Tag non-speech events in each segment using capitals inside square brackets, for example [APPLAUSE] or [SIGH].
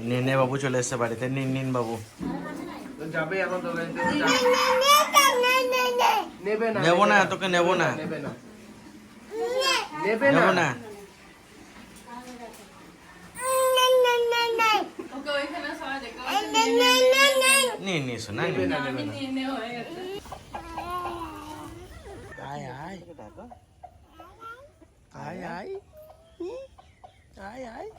নিনে বাবু চলে এসছে বাড়িতে। নিন নিন বাবু। নেব না তোকে নেব না। নেব না। আয় আয়। আয় আয়। আয় আয়।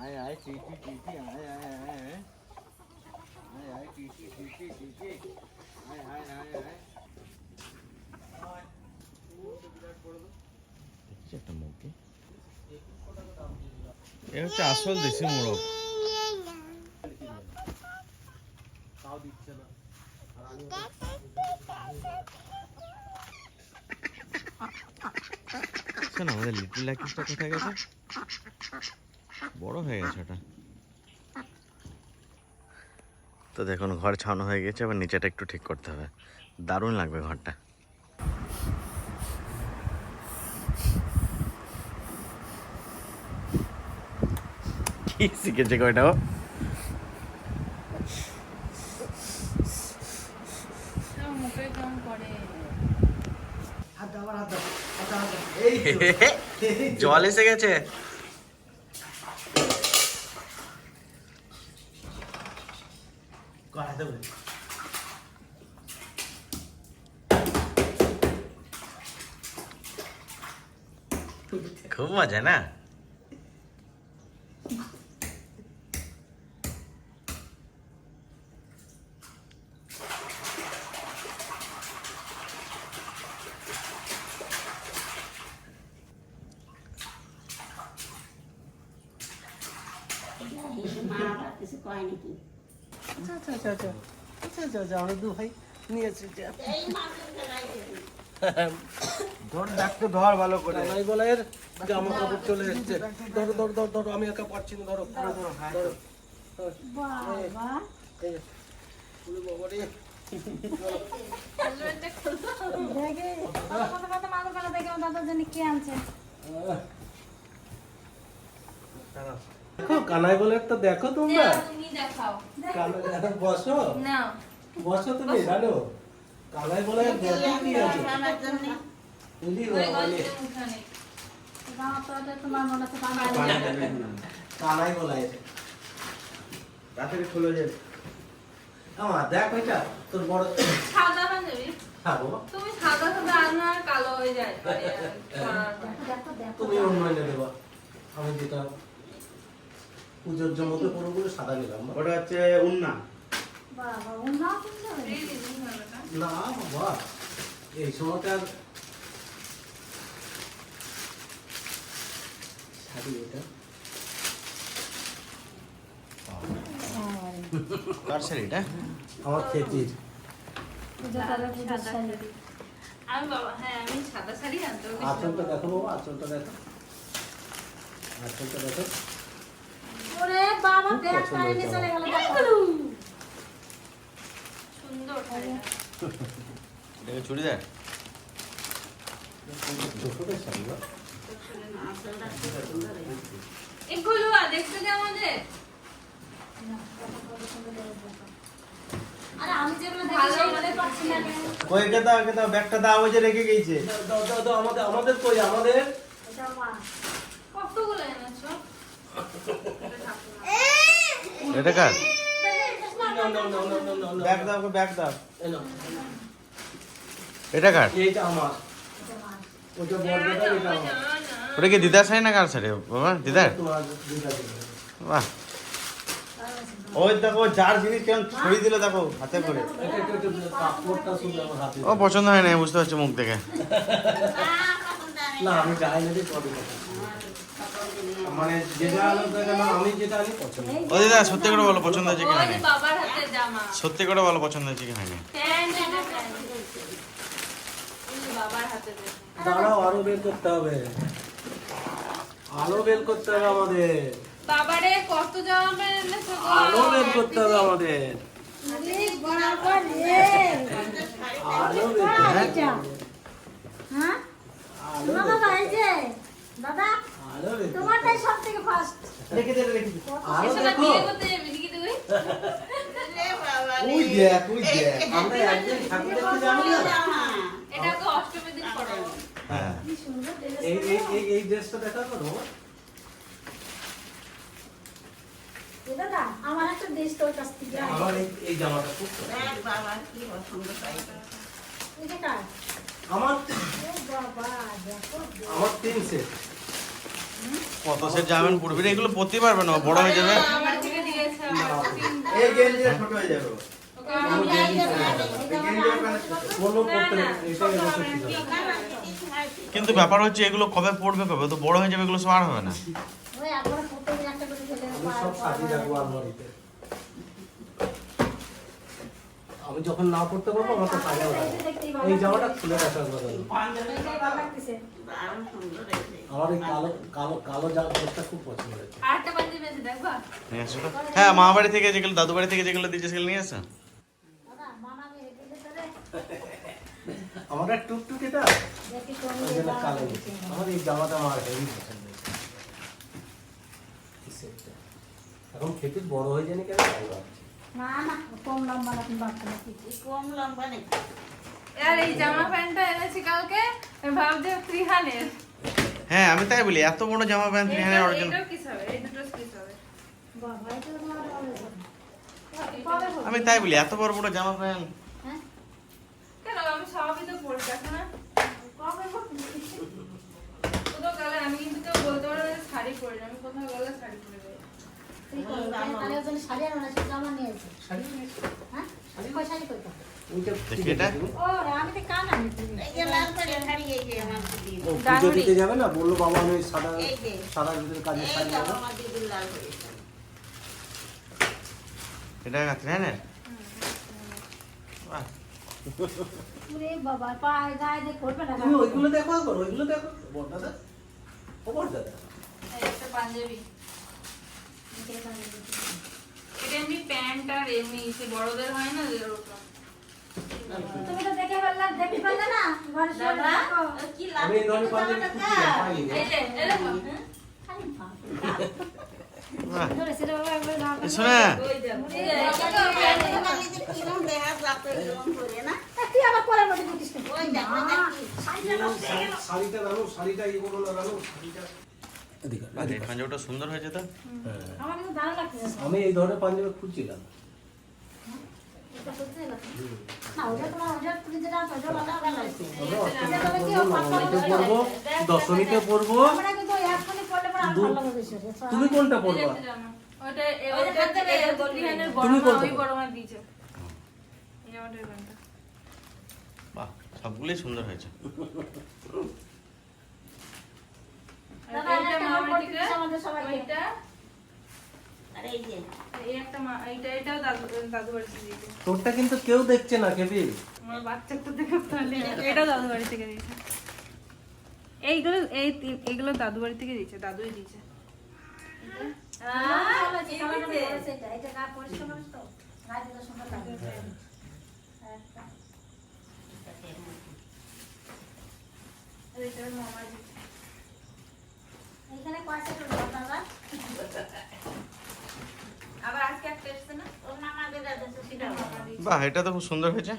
আয় আয় চিঠি চিঠি আয় আয় আয় আয় আয়। আয় চিঠি চিঠি চিঠি আয় আয় আয় আয়। একটা মুরগি। এ হচ্ছে আসল দেশি মোরগ। তাও দিচ্ছে না শোন আমাদের লিটল লাকিসটা কোথায় গেছে? বড় হয়ে গেছে ওটা। তো দেখুন ঘর ছাউনো হয়ে গেছে এবার নিচেটা একটু ঠিক করতে হবে। দারুণ লাগবে ঘরটা। কি শিখেছে গো এটা ও? আমার [LAUGHS] 되고 거부하잖아 Esse corre aqui. আচ্ছা আচ্ছা আচ্ছা আচ্ছা আচ্ছা আচ্ছা আচ্ছা আমরা দু ভাই নিয়ে। ধর ভালো করে নাই বলের জামা কাপড় চলে এসেছে ধরো ধরো ধরো ধরো আমি একা পারছি না ধরো ধরো ধরো ধরো। দেখে কত কত মাদক করা দেখে দাদার জন্য কে আনছে কানাই বলে একটা দেখো তোমরা? কানাই এটা বসো। না। বসো তুমি হ্যালো কানাই বলে কানাই বলে। তাড়াতাড়ি খুলে যাবে আমার দেখ এটা তোর বড় সাদা পাঞ্জাবি খাব হ্যাঁ, তুমি সাদা সাদা আনা কালো হয়ে যায়। [LAUGHS] হ্যাঁ। তুমি অন্য এনে দেবা আমি যেটা পুজোর জন্য পুরোপুরি সাদা নিলাম ওটা হচ্ছে উন্না। বাবা না বাবা এই সময়কার শাড়ি এটা। কার আমার খেতির। আমি বাবা হ্যাঁ আমি সাদা শাড়ি আনতে হবে। দেখো বাবা আঁচলটা দেখো। আঁচলটা দেখো। ওরে বাবা ব্যাগ পছন্দ টাইনে চলে গেল। সুন্দর শাড়িটা। এটাকে চুড়িদার ছোটদের শাড়ি বা এগুলো দেখতে কেমন যে? আরে আমি যেগুলো ভালো পাচ্ছি না কই কে দাও কে দাও ব্যাগটা দাও ওই যে রেখে গেছে দাও দাও দাও আমাদের আমাদের কই আমাদের? কতগুলো এনেছো? এটা কার? ব্যাগ ব্যাগ দাও এটা কার? ওটা কি দিদার সাই না কার সাইড বাবা দিদার? বাহ। ওই দেখো যার জিনিস কেমন ছড়িয়ে দিল দেখো হাতে করে। ও পছন্দ হয় না বুঝতে পারছি মুখ থেকে না আমি যাই না মানে যেটা আলো দেখে আমি যেটা আনি পছন্দ। ও দিদা সত্যি করে বলো পছন্দ হয়েছে কি হয়নি সত্যি করে বলো পছন্দ হয়েছে কি হয়নি প্যান্ট এটা প্যান্ট এই যে বাবার হাতে দাঁড়াও আরও বের করতে হবে। আলো বের করতে হবে আমাদের। বাবারে কত জামা? আলো বের করতে হবে আমাদের। বাবা আলো বের হ্যাঁ? আলো দাদা রেখে তোমারটাই সব থেকে ফার্স্ট রেখে দে রেখে দে আরও দেখো বিয়ে করতে যাবি নাকি তুই ওই দেখ ওই দেখ আমরা একদিন ঠাকুর দেখতে যাব না এটা তো অষ্টমীর দিন পড়াবো হ্যাঁ কি এই এই এই এই ড্রেসটা দেখা করো দাদা আমার একটা ড্রেস তোর কাছ থেকে আমার এই এই জামাটা খুব পছন্দ। এটা কার আমার বাবা দেখো আমার তিন সেট কত সেট যাবেন পড়বি এগুলো পরতে পারবে না বড় হয়ে যাবে। এই ছোট হয়ে কিন্তু ব্যাপার হচ্ছে এগুলো কবে পড়বে কবে? তো বড় হয়ে যাবে এগুলো সব আর হবে না ওই একবার প্রত্যেকদিন একটা করে ফেলে আমি যখন না পড়তে পারব আমাকে সাজাও এই জামাটা খুলে রাখার কথা আমার এই কালো কালো কালো জামা ড্রেসটা খুব পছন্দ হয়েছে। আসো হ্যাঁ মা বাড়ি থেকে যেগুলো দাদু বাড়ি থেকে যেগুলো দিয়েছে সেগুলো নিয়ে আসো আমার এক টুকটুক এটা কালো। আমার এই জামাটা আমার হেভি পছন্দ হয়েছে। এই সেটটা। এখন খেতে বড় হয়ে যায়নি কেন ভালো লাগছে না না কম লম্বা না কিংবা আপনার কি আর এই জামা প্যান্টটা এনেছি কালকে ভাবছি ত্রিহানের। হ্যাঁ আমি তাই বলি এত বড় জামা প্যান্ট হ্যাঁ অর্জন হবে? আমি তাই বলি এত বড় বড় জামা প্যান্ট। হ্যাঁ? কেন আমি সবই তো দেখো না আমি কিন্তু কেউ বলতে পারবে শাড়ি পরি। আমি কোথাও গেলে শাড়ি পরে পুজো দিতে যাবে না বলল বাবা আমি সাদা সাদা ভিতরে কাজের শাড়ি নেব এটা হ্যাঁ না বাবা, পায়ে গায়ে। তুমি ওইগুলো দেখো ওইগুলো দেখো। বড়দাদা ও বড়দাদা একটা পাঞ্জাবি। এটা এমনি প্যান্ট আর এমনি সে বড়দের হয় না তুমি তো দেখে দেখে? ঘরে শুয়ে এই যে এরকম হ্যাঁ? খালি ভাব। বাবা, একবার। শোনা তুই আবার পরের মধ্যে ঢুকিস শাড়িটা রানো শাড়িটা ইয়ে করো না রানো শাড়িটা পাঞ্জাবিটা সুন্দর হয়েছে তো? আমার কিন্তু দারুণ লাগতেছে। আমি এই ধরনের পাঞ্জাবি খুঁজছিলাম। হয়ে দশমীতে বেশি। তুমি কোনটা তুমি প্যান্টটা বাহ সবগুলোই সুন্দর হয়েছে। [LAUGHS] তোরটা কিন্তু কেউ দেখছে না কেবি? আমার বাচ্চাটা দেখে তাহলে। দাদু বাড়ি থেকে দিয়েছে। এইগুলো এই এইগুলো দাদু বাড়ি থেকে দিয়েছে দাদুই দিয়েছে। ভালো আছে, কালারটা ভালো আছে এটা। এটা গা পরিষ্কার মানুষ তো, গায়ে দিলে সুন্দর লাগে। একটা। এইটা মামার দিয়েছে এইখানে কয় সেট হলো দাদা? আবার আজকে একটা এসছে না ওর মামা দিয়েছে বাহ এটা তো খুব সুন্দর হয়েছে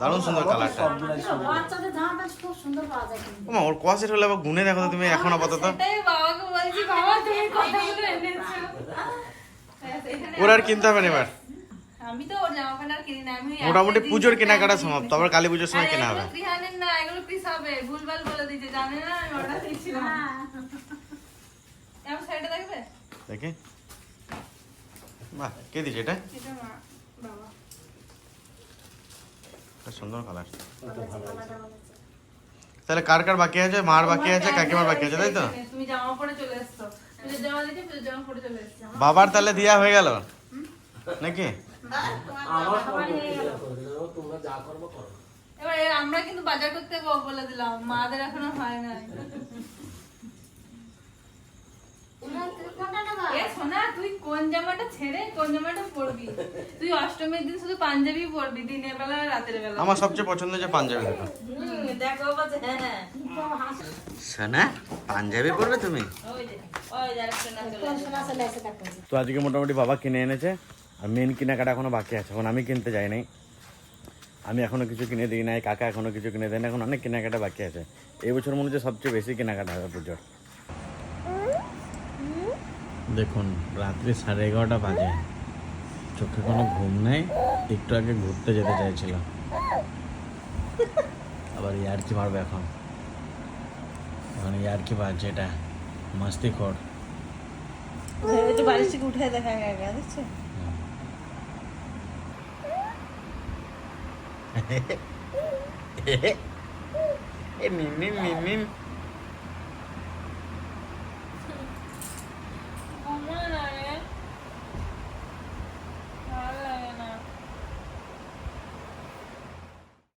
দারুণ সুন্দর কালারটা বাচ্চাদের জামা প্যান্ট খুব সুন্দর পাওয়া যায় ওমা ওর কসেট হলে আবার গুনে দেখো তো তুমি এখন আপাতত বাবাকে বলছি বাবা তুমি কথাগুলো এনেছো ওর আর কিনতে হবে না এবার আমি তো ওর জামা প্যান্ট আর কিনি না আমি মোটামুটি পুজোর কেনাকাটা কিনি। সমাপ্ত আবার কালী পুজোর সময় কেনা হবে পিস হবে ভুলভাল বলে জানে না আমি অর্ডার দিয়েছিলাম। হ্যাঁ। আমার দেখবে? দেখে। বাহ কে দিয়েছে এটা? এটা মা বাবা। এটা সুন্দর কালার। তাহলে কার কার বাকি আছে? মার বাকি আছে? কাকিমার বাকি আছে তাই তো? তুমি জামা পরে চলে এসছো। জামা দিতে জামা পরে চলে এসছো। বাবার তাহলে দিয়া হয়ে গেল? নাকি? আমার তোমরা যা করব করো। এবার আমরা কিন্তু বাজার করতে বলে দিলাম মাদের এখনও হয় নাই। এবার তুমি কোনটা নেবা? এ সোনা তুই কোন জামাটা ছেড়ে কোন জামাটা পরবি? তুই অষ্টমীর দিন শুধু পাঞ্জাবি পরবি দিনের বেলা রাতের বেলা? আমার সবচেয়ে পছন্দ যে পাঞ্জাবি দেখো। হুম, দেখো বাজে হ্যাঁ সোনা পাঞ্জাবি পরবে তুমি? না তো আজকে মোটামুটি বাবা কিনে এনেছে আর মেন কেনাকাটা এখনও বাকি আছে এখন আমি কিনতে যাই নাই। আমি এখনও কিছু কিনে দিই নাই কাকা এখনও কিছু কিনে দেয় না এখন অনেক কেনাকাটা বাকি আছে। এই বছর মনে হচ্ছে সবচেয়ে বেশি কেনাকাটা হবে পুজোর। দেখুন রাত্রি সাড়ে এগারোটা বাজে। চোখে কোনো ঘুম নেই একটু আগে ঘুরতে যেতে চাইছিল আবার ইয়ার কি মারবে এখন? এখন ইয়ার কি বাজছে এটা? মাস্তি একটু বাড়ি থেকে উঠে দেখা গেছে। দেখছ এ মিম মিম মিম মিম